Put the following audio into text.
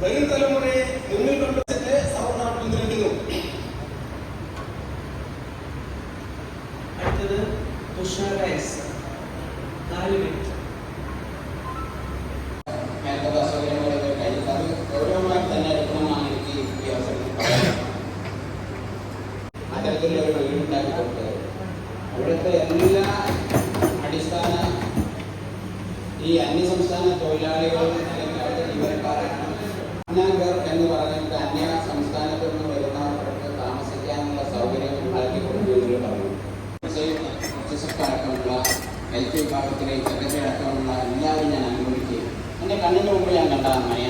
വരും തലമുറയെ മുന്നിൽ കൊണ്ടുവച്ചിട്ട് നാട്ടിൽ നിൽക്കുന്നു അടുത്തത് തുഷാരൈസ് നാല് മിനിറ്റ്. അവിടുത്തെ എല്ലാ അടിസ്ഥാന ഈ അന്യസംസ്ഥാന തൊഴിലാളികളും അല്ലെങ്കിൽ അവിടുത്തെ ജീവനക്കാരാണ് ഹെൽത്ത് വിഭാഗത്തിലെ സെക്രട്ടറി അടക്കമുള്ള എല്ലാവരും ഞാൻ അനുഭവിക്കുകയും എന്റെ കണ്ണിന് മുമ്പ് ഞാൻ കണ്ടതാണ് മണിയാമ